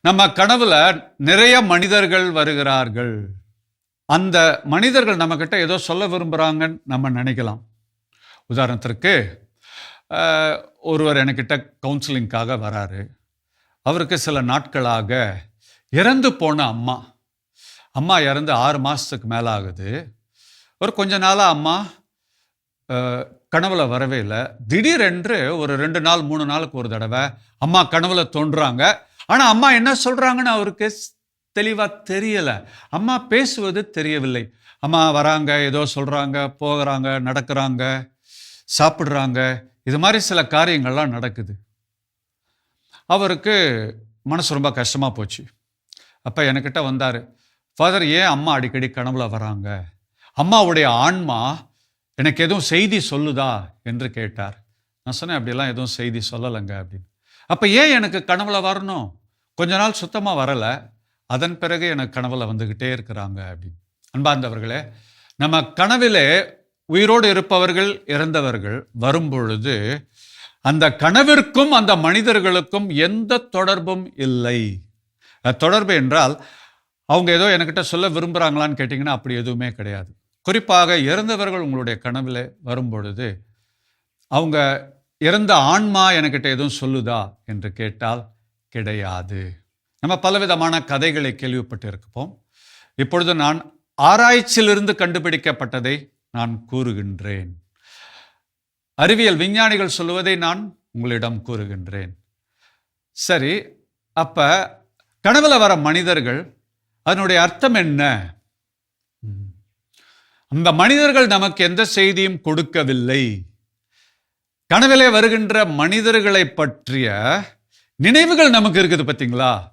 நம்ம கனவுல நிறைய மனிதர்கள் வருகிறார்கள். அந்த மனிதர்கள் நம்மக்கிட்ட ஏதோ சொல்ல விரும்புகிறாங்கன்னு நம்ம நினைக்கலாம். உதாரணத்திற்கு ஒருவர் என்கிட்ட கவுன்சிலிங்காக வராரு. அவருக்கு சில நாட்களாக இறந்து போன அம்மா. அம்மா இறந்து ஆறு மாதத்துக்கு மேலே ஆகுது ஒரு கொஞ்ச நாளாக அம்மா கனவுல வரவே இல்லை. திடீரென்று ஒரு ரெண்டு நாள் மூணு நாளுக்கு ஒரு தடவை அம்மா கனவுல தோன்றுறாங்க. ஆனால் அம்மா என்ன சொல்கிறாங்கன்னு அவருக்கு தெளிவாக தெரியலை. அம்மா பேசுவது தெரியவில்லை. அம்மா வராங்க ஏதோ சொல்கிறாங்க போகிறாங்க நடக்கிறாங்க சாப்பிட்றாங்க. இது மாதிரி சில காரியங்கள்லாம் நடக்குது. அவருக்கு மனசு ரொம்ப கஷ்டமாக போச்சு. அப்போ என்கிட்ட வந்தார் ஃபாதர் ஏன் அம்மா அடிக்கடி கனவுல வராங்க? அம்மாவுடைய ஆன்மா எனக்கு எதுவும் செய்தி சொல்லுதா? என்று கேட்டார். நான் சொன்னேன் அப்படிலாம் எதுவும் செய்தி சொல்லலைங்க அப்படின்னு. அப்போ ஏன் எனக்கு கனவுல வரணும்? கொஞ்ச நாள் சுத்தமாக வரலை. அதன் பிறகு எனக்கு கனவுல வந்துக்கிட்டே இருக்கிறாங்க அப்படின்னு. அன்பார்ந்தவர்களே நம்ம கனவிலே உயிரோடு இருப்பவர்கள் இறந்தவர்கள் வரும்பொழுது அந்த கனவிற்கும் அந்த மனிதர்களுக்கும் எந்த தொடர்பும் இல்லை. தொடர்பு என்றால் அவங்க ஏதோ என்கிட்ட சொல்ல விரும்புகிறாங்களான்னு கேட்டிங்கன்னா அப்படி எதுவுமே கிடையாது. குறிப்பாக இறந்தவர்கள் உங்களுடைய கனவில் வரும்பொழுது அவங்க இறந்த ஆன்மா என்கிட்ட எதுவும் சொல்லுதா? என்று கேட்டால் கிடையாது. நம்ம பலவிதமான கதைகளை கேள்விப்பட்டிருப்போம் இப்பொழுது நான் ஆராய்ச்சியிலிருந்து கண்டுபிடிக்கப்பட்டதை நான் கூறுகின்றேன். அறிவியல் விஞ்ஞானிகள் சொல்லுவதை நான் உங்களிடம் கூறுகின்றேன். சரி அப்ப கனவுல வர மனிதர்கள் அதனுடைய அர்த்தம் என்ன? ம். அந்த மனிதர்கள் நமக்கு எந்த செய்தியும் கொடுக்கவில்லை. கனவிலே வருகின்ற மனிதர்களை பற்றிய நினைவுகள் நமக்கு இருக்குது பார்த்தீங்களா?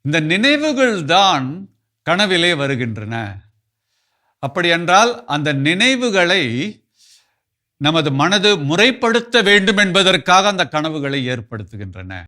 இந்த நினைவுகள் தான் கனவிலே வருகின்றன. அப்படி என்றால் அந்த நினைவுகளை நமது மனது முறைப்படுத்த வேண்டும் என்பதற்காக அந்த கனவுகளை ஏற்படுத்துகின்றன.